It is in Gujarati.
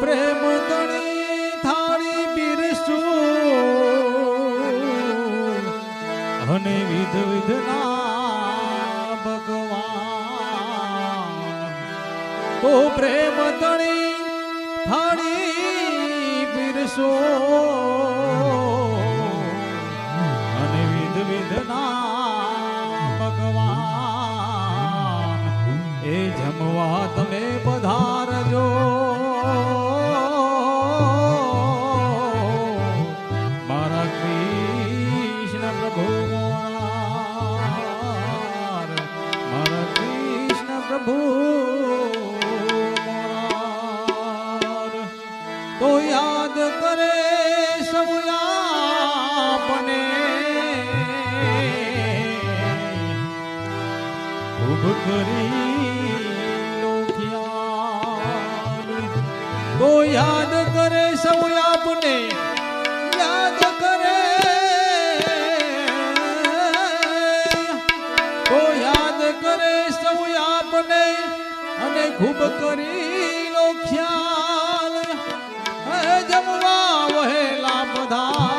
પ્રેમ તણી થાળી પીરસું અને વિધ વિધના ભગવાન. પ્રેમ તણી થાળી પીરસો અને વિધ વિધના ભગવાન. એ જમવા તમે પધારજો પ્રભુ તો યાદ કરે સૌ આપને. ખૂબ કરી તો યાદ કરે સૌ આપને. કરે સૌ આપને અને ખૂબ કરી લો ખ્યાલ. જમવા વહેલા પધારજો